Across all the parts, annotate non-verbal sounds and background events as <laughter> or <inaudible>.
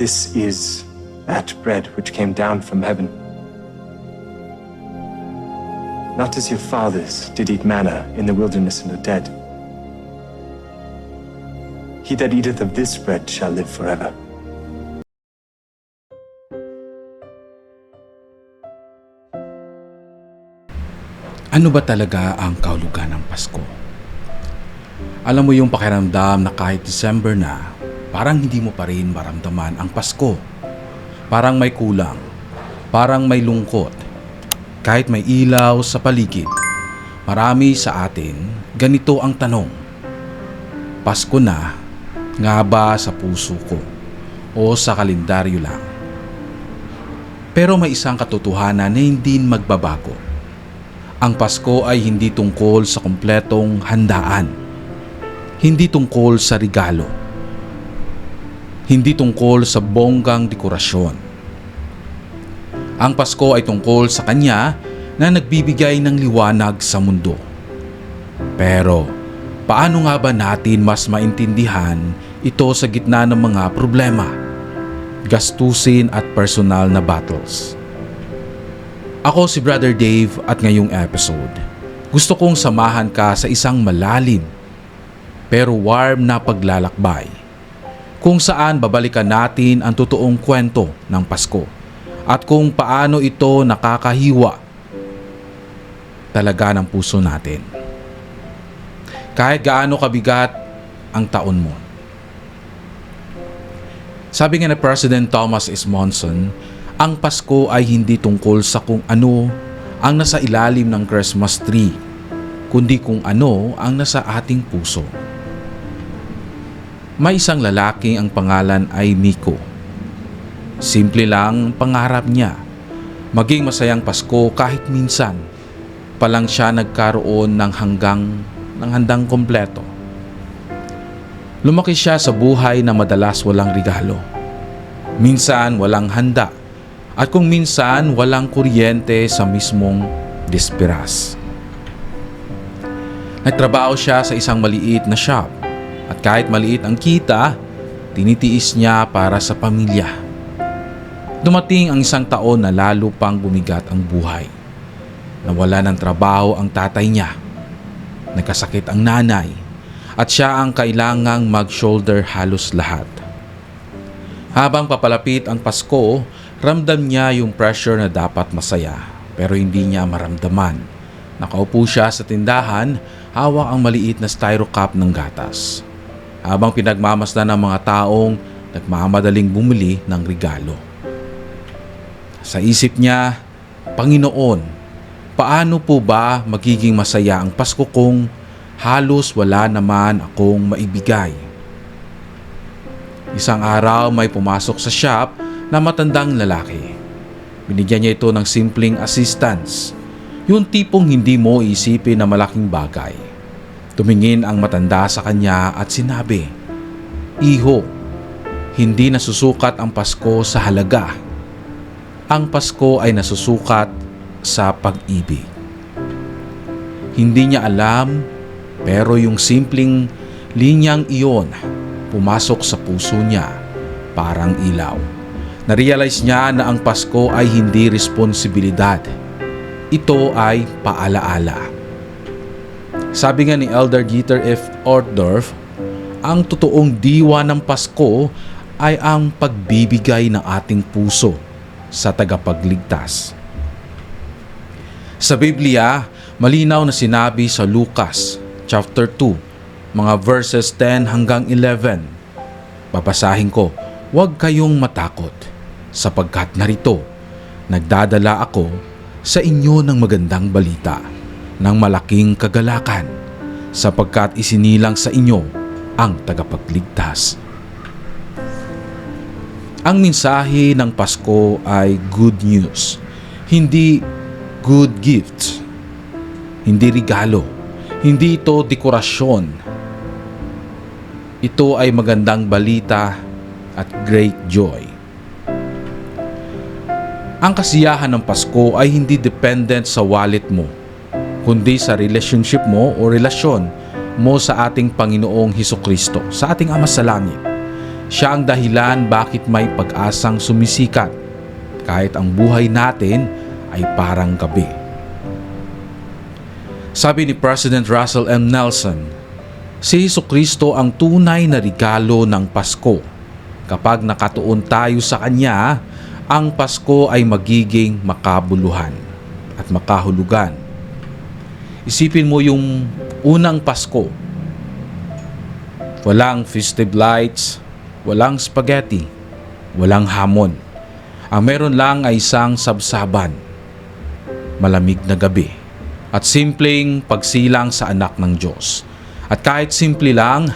This is that bread which came down from heaven. Not as your fathers did eat manna in the wilderness and are dead. He that eateth of this bread shall live forever. Ano ba talaga ang kahulugan ng Pasko? Alam mo yung pakiramdam na kahit December na, parang hindi mo pa rin maramdaman ang Pasko. Parang may kulang, parang may lungkot. Kahit may ilaw sa paligid, marami sa atin, ganito ang tanong. Pasko na, nga ba sa puso ko o sa kalendaryo lang? Pero may isang katotohanan na hindi magbabago ang Pasko ay hindi tungkol sa kumpletong handaan. Hindi tungkol sa regalo. Hindi tungkol sa bonggang dekorasyon. Ang Pasko ay tungkol sa Kanya na nagbibigay ng liwanag sa mundo. Pero, paano nga ba natin mas maintindihan ito sa gitna ng mga problema, gastusin at personal na battles? Ako si Brother Dave at ngayong episode, gusto kong samahan ka sa isang malalim pero warm na paglalakbay kung saan babalikan natin ang totoong kwento ng Pasko at kung paano ito nakakahiwa talaga ng puso natin. Kahit gaano kabigat ang taon mo. Sabi nga ni President Thomas S. Monson, ang Pasko ay hindi tungkol sa kung ano ang nasa ilalim ng Christmas tree, kundi kung ano ang nasa ating puso. May isang lalaki ang pangalan ay Miko. Simple lang ang pangarap niya. Maging masayang Pasko kahit minsan pa lang siya nagkaroon ng hanggang ng handang kompleto. Lumaki siya sa buhay na madalas walang regalo. Minsan walang handa at kung minsan walang kuryente sa mismong disperas. Nagtrabaho siya sa isang maliit na shop at kahit maliit ang kita, tinitiis niya para sa pamilya. Dumating ang isang taon na lalo pang bumigat ang buhay. Nawala ng trabaho ang tatay niya. Nagkasakit ang nanay at siya ang kailangang mag-shoulder halos lahat. Habang papalapit ang Pasko, ramdam niya yung pressure na dapat masaya pero hindi niya maramdaman. Nakaupo siya sa tindahan, hawak ang maliit na styro cup ng gatas. Habang pinagmamasdan ng mga taong nagmamadaling bumili ng regalo. Sa isip niya, Panginoon, paano po ba magiging masaya ang Pasko kung halos wala naman akong maibigay? Isang araw may pumasok sa shop na matandang lalaki. Binigyan niya ito ng simpleng assistance. Yung tipong hindi mo isipin na malaking bagay. Tumingin ang matanda sa kanya at sinabi, Iho, hindi nasusukat ang Pasko sa halaga. Ang Pasko ay nasusukat sa pag-ibig. Hindi niya alam pero yung simpleng linyang iyon pumasok sa puso niya parang ilaw. Narealize niya na ang Pasko ay hindi responsibilidad. Ito ay paalaala. Sabi nga ni Elder Dieter F. Ortdorf, ang totoong diwa ng Pasko ay ang pagbibigay ng ating puso sa tagapagligtas. Sa Biblia, malinaw na sinabi sa Lucas chapter 2, mga verses 10 hanggang 11. Babasahin ko, huwag kayong matakot sapagkat narito, nagdadala ako sa inyo ng magandang balita ng malaking kagalakan sapagkat isinilang sa inyo ang tagapagligtas. Ang mensahe ng Pasko ay good news, hindi good gifts, hindi regalo, hindi ito dekorasyon. Ito ay magandang balita at great joy. Ang kasiyahan ng Pasko ay hindi dependent sa wallet mo, kundi sa relationship mo o relasyon mo sa ating Panginoong Heso Kristo, sa ating Ama sa Langit. Siya ang dahilan bakit may pag-asang sumisikat kahit ang buhay natin ay parang gabi. Sabi ni President Russell M. Nelson, si Hesus Kristo ang tunay na regalo ng Pasko. Kapag nakatuon tayo sa Kanya, ang Pasko ay magiging makabuluhan at makahulugan. Isipin mo yung unang Pasko. Walang festive lights, walang spaghetti, walang hamon. Ang meron lang ay isang sabsaban, malamig na gabi, at simpleng pagsilang sa anak ng Diyos. At kahit simple lang,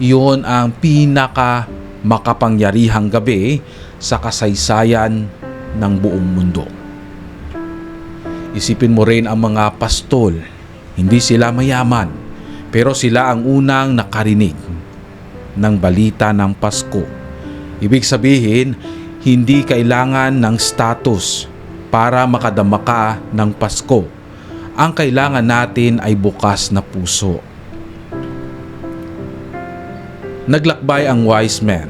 iyon ang pinaka makapangyarihang gabi sa kasaysayan ng buong mundo. Isipin mo rin ang mga pastol. Hindi sila mayaman, pero sila ang unang nakarinig ng balita ng Pasko. Ibig sabihin, hindi kailangan ng status para makadama ka ng Pasko. Ang kailangan natin ay bukas na puso. Naglakbay ang wise men,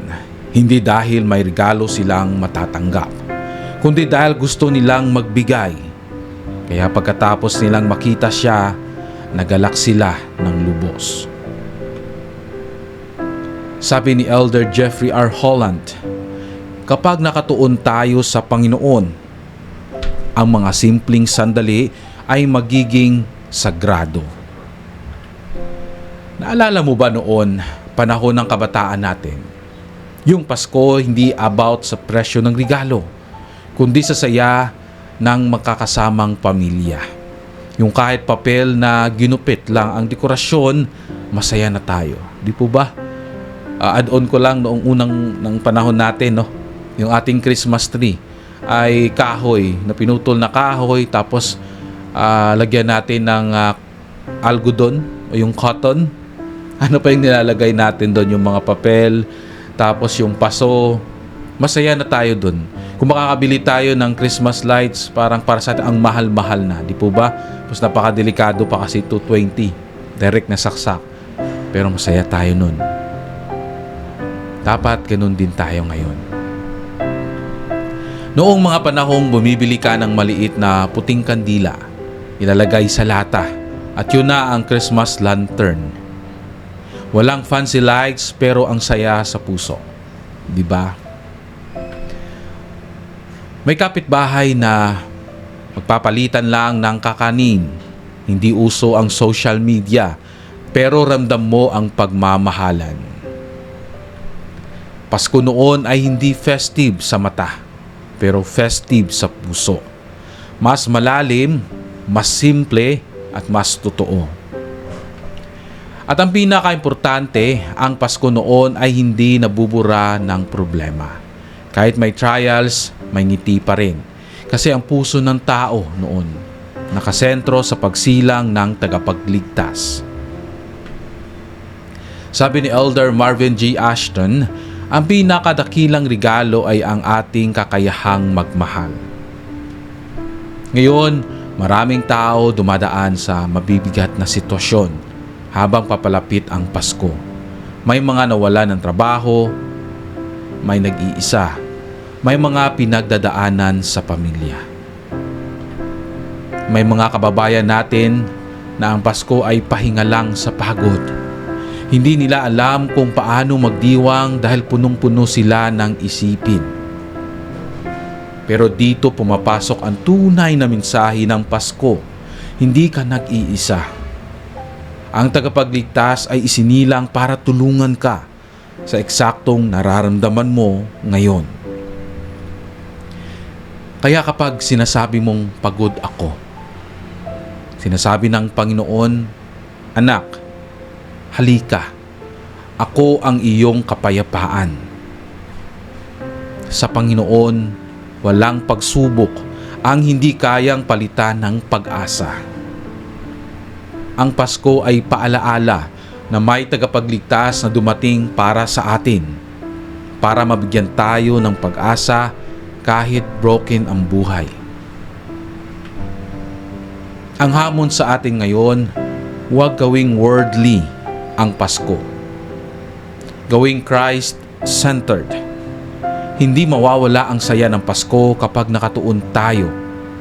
hindi dahil may regalo silang matatanggap, kundi dahil gusto nilang magbigay. Kaya pagkatapos nilang makita siya, nagalak sila ng lubos. Sabi ni Elder Jeffrey R. Holland, kapag nakatuon tayo sa Panginoon, ang mga simpleng sandali ay magiging sagrado. Naalala mo ba noon, panahon ng kabataan natin, yung Pasko hindi about sa presyo ng regalo, kundi sa saya ng magkakasamang pamilya. Yung kahit papel na ginupit lang ang dekorasyon, masaya na tayo. Di po ba? Ah, add-on ko lang noong unang ng panahon natin, no? Yung ating Christmas tree ay kahoy, na pinutol na kahoy, tapos ah, lagyan natin ng ah, algodon o yung cotton. <laughs> Ano pa yung nilalagay natin doon? Yung mga papel, tapos yung paso. Masaya na tayo doon. Kung makakabili tayo ng Christmas lights, parang para sa atin ang mahal-mahal na. Di po ba? Tapos napakadelikado pa kasi 220. Direct na saksak. Pero masaya tayo nun. Dapat ganun din tayo ngayon. Noong mga panahong bumibili ka ng maliit na puting kandila, ilalagay sa lata at yun na ang Christmas lantern. Walang fancy lights pero ang saya sa puso. Di ba? May kapitbahay na magpapalitan lang ng kakanin. Hindi uso ang social media pero ramdam mo ang pagmamahalan. Pasko noon ay hindi festive sa mata, pero festive sa puso. Mas malalim, mas simple, at mas totoo. At ang pinaka-importante, ang Pasko noon ay hindi nabubura ng problema. Kahit may trials, may ngiti pa rin. Kasi ang puso ng tao noon, nakasentro sa pagsilang ng tagapagligtas. Sabi ni Elder Marvin G. Ashton, ang pinakadakilang regalo ay ang ating kakayahang magmahal. Ngayon, maraming tao dumadaan sa mabibigat na sitwasyon habang papalapit ang Pasko. May mga nawala ng trabaho, may nag-iisa, may mga pinagdadaanan sa pamilya. May mga kababayan natin na ang Pasko ay pahinga lang sa pagod. Hindi nila alam kung paano magdiwang dahil punong-puno sila ng isipin. Pero dito pumapasok ang tunay na mensahe ng Pasko. Hindi ka nag-iisa. Ang tagapagligtas ay isinilang para tulungan ka sa eksaktong nararamdaman mo ngayon. Kaya kapag sinasabi mong pagod ako, sinasabi ng Panginoon, Anak, halika, ako ang iyong kapayapaan. Sa Panginoon, walang pagsubok ang hindi kayang palitan ng pag-asa. Ang Pasko ay paalaala na may tagapagligtas na dumating para sa atin, para mabigyan tayo ng pag-asa kahit broken ang buhay. Ang hamon sa atin ngayon, huwag gawing worldly ang Pasko. Gawing Christ Christ-centered. Hindi mawawala ang saya ng Pasko kapag nakatuon tayo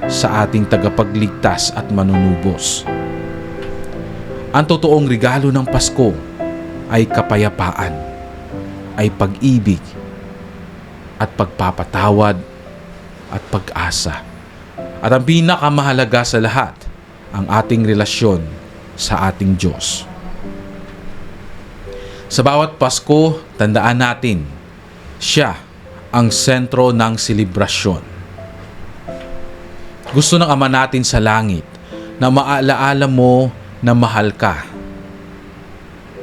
sa ating tagapagligtas at manunubos. Ang totoong regalo ng Pasko ay kapayapaan, ay pag-ibig, at pagpapatawad at pag-asa. At ang pinakamahalaga sa lahat, ang ating relasyon sa ating Diyos. Sa bawat Pasko, tandaan natin, siya ang sentro ng selebrasyon. Gusto ng Ama natin sa langit na maalaala mo na mahal ka.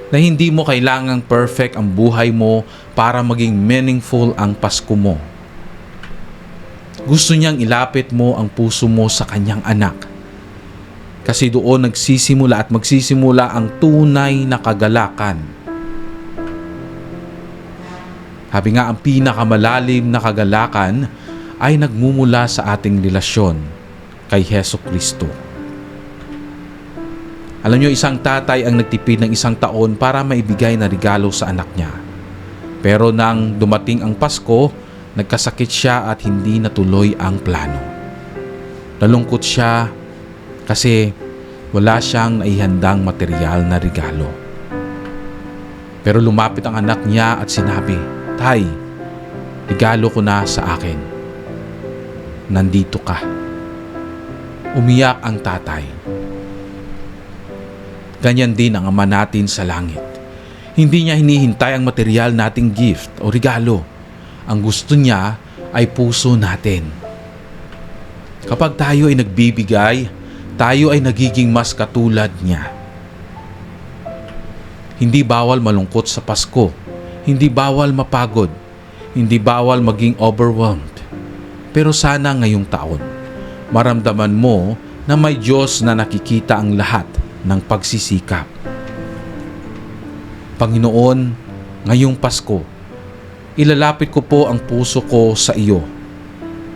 Na hindi mo kailangang perfect ang buhay mo para maging meaningful ang Pasko mo. Gusto niyang ilapit mo ang puso mo sa kanyang anak. Kasi doon nagsisimula at magsisimula ang tunay na kagalakan. Habi nga ang pinakamalalim na kagalakan ay nagmumula sa ating relasyon kay Heso Kristo. Alam nyo, isang tatay ang nagtipid ng isang taon para maibigay na regalo sa anak niya. Pero nang dumating ang Pasko, nagkasakit siya at hindi natuloy ang plano. Nalungkot siya kasi wala siyang naihandang material na regalo. Pero lumapit ang anak niya at sinabi, Tay, regalo ko na sa akin. Nandito ka. Umiyak ang tatay. Ganyan din ang ama natin sa langit. Hindi niya hinihintay ang material nating gift o regalo. Ang gusto niya ay puso natin. Kapag tayo ay nagbibigay, tayo ay nagiging mas katulad niya. Hindi bawal malungkot sa Pasko. Hindi bawal mapagod. Hindi bawal maging overwhelmed. Pero sana ngayong taon, maramdaman mo na may Diyos na nakikita ang lahat ng pagsisikap. Panginoon, ngayong Pasko, ilalapit ko po ang puso ko sa iyo,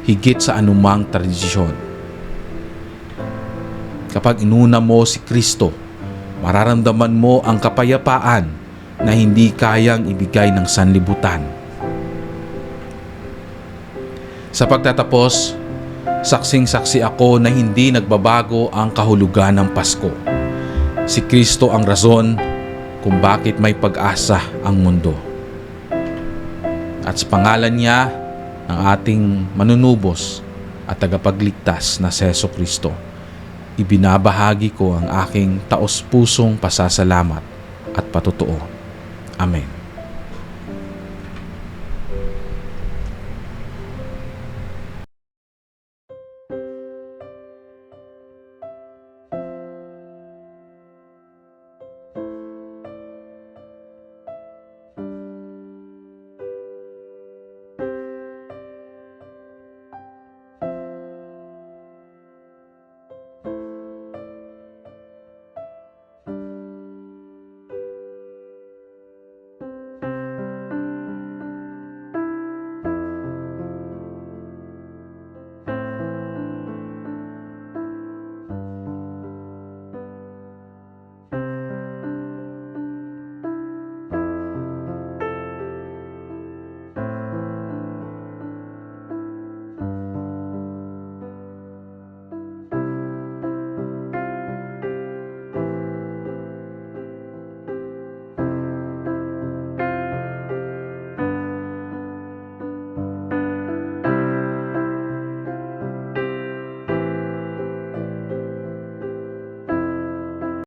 higit sa anumang tradisyon. Kapag inuna mo si Kristo, mararamdaman mo ang kapayapaan na hindi kayang ibigay ng sanlibutan. Sa pagtatapos, saksing-saksi ako na hindi nagbabago ang kahulugan ng Pasko. Si Kristo ang rason kung bakit may pag-asa ang mundo. At sa pangalan niya ng ating manunubos at tagapagligtas na Seso Kristo, ibinabahagi ko ang aking taos-pusong pasasalamat at patutuo. Amen.